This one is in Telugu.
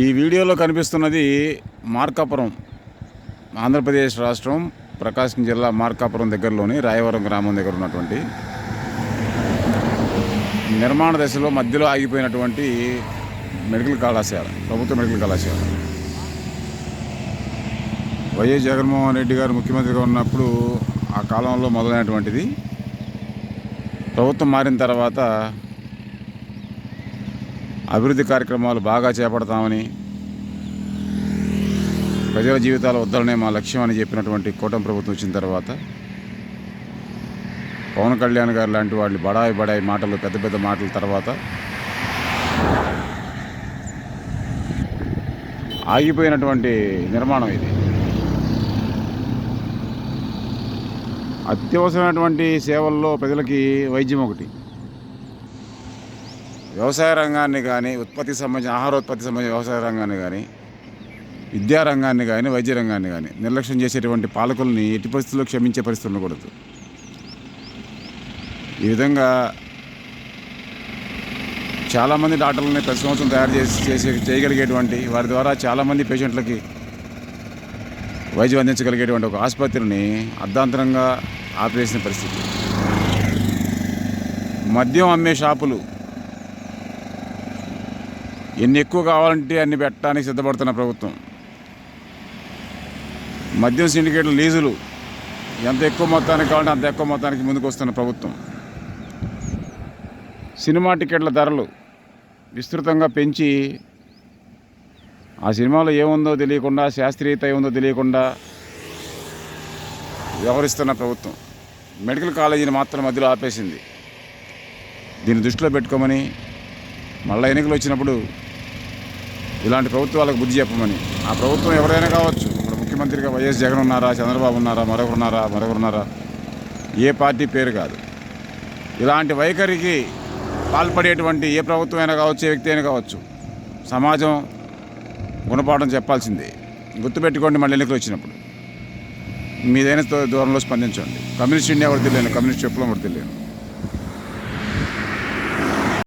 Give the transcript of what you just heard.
ఈ వీడియోలో కనిపిస్తున్నది మార్కాపురం ఆంధ్రప్రదేశ్ రాష్ట్రం ప్రకాశం జిల్లా మార్కాపురం దగ్గరలోని రాయవరం గ్రామం దగ్గర ఉన్నటువంటి నిర్మాణ దశలో మధ్యలో ఆగిపోయినటువంటి మెడికల్ కళాశాల ప్రభుత్వ మెడికల్ కళాశాల. వైఎస్ జగన్మోహన్ రెడ్డి గారు ముఖ్యమంత్రిగా ఉన్నప్పుడు ఆ కాలంలో మొదలైనటువంటిది. ప్రభుత్వం మారిన తర్వాత అభివృద్ధి కార్యక్రమాలు బాగా చేపడతామని ప్రజల జీవితాల వద్దలనే మా లక్ష్యం అని చెప్పినటువంటి కూటమి ప్రభుత్వం వచ్చిన తర్వాత పవన్ కళ్యాణ్ గారు లాంటి వాళ్ళు బడాయి బడాయి మాటలు పెద్ద పెద్ద మాటల తర్వాత ఆగిపోయినటువంటి నిర్మాణం ఇది. అత్యవసరమైనటువంటి సేవల్లో ప్రజలకి వైద్యం ఒకటి. వ్యవసాయ రంగాన్ని కానీ ఉత్పత్తికి సంబంధించిన ఆహారోత్పత్తికి సంబంధించిన వ్యవసాయ రంగాన్ని కానీ విద్యా రంగాన్ని కానీ వైద్య రంగాన్ని కానీ నిర్లక్ష్యం చేసేటువంటి పాలకుల్ని ఎట్టి పరిస్థితుల్లో క్షమించే పరిస్థితులు ఉండకూడదు. ఈ విధంగా చాలామంది డాక్టర్లని ప్రతి సంవత్సరం తయారు చేసి చేసే చేయగలిగేటువంటి వారి ద్వారా చాలామంది పేషెంట్లకి వైద్యం అందించగలిగేటువంటి ఒక ఆసుపత్రిని అర్ధాంతరంగా ఆపేసిన పరిస్థితి. మద్యం అమ్మే షాపులు ఎన్ని ఎక్కువ కావాలంటే అన్ని పెట్టడానికి సిద్ధపడుతున్న ప్రభుత్వం. మద్యం సిండికేట్ల లీజులు ఎంత ఎక్కువ మొత్తానికి కావాలంటే అంత ఎక్కువ మొత్తానికి ముందుకు వస్తున్న ప్రభుత్వం. సినిమా టికెట్ల ధరలు విస్తృతంగా పెంచి ఆ సినిమాలో ఏముందో తెలియకుండా శాస్త్రీయత ఏముందో తెలియకుండా వ్యవహరిస్తున్న ప్రభుత్వం. మెడికల్ కాలేజీని మాత్రం మధ్యలో ఆపేసింది. దీన్ని దృష్టిలో పెట్టుకోమని మళ్ళీ ఎన్నికలు వచ్చినప్పుడు ఇలాంటి ప్రభుత్వాలకు బుద్ధి చెప్పమని. ఆ ప్రభుత్వం ఎవరైనా కావచ్చు. ఇప్పుడు ముఖ్యమంత్రిగా వైఎస్ జగన్ ఉన్నారా? చంద్రబాబు ఉన్నారా? మరొకరు ఉన్నారా? మరొకరు ఉన్నారా? ఏ పార్టీ పేరు కాదు. ఇలాంటి వైఖరికి పాల్పడేటువంటి ఏ ప్రభుత్వం అయినా కావచ్చు ఏ వ్యక్తి అయినా కావచ్చు సమాజం గుణపాఠం చెప్పాల్సిందే. గుర్తుపెట్టుకోండి మళ్ళీ ఎన్నికలు వచ్చినప్పుడు. మీదైన దూరంలో స్పందించండి. కమ్యూనిస్ట్ ఇండియా వర్దిలేను కమ్యూనిస్ట్ విప్లవం లేను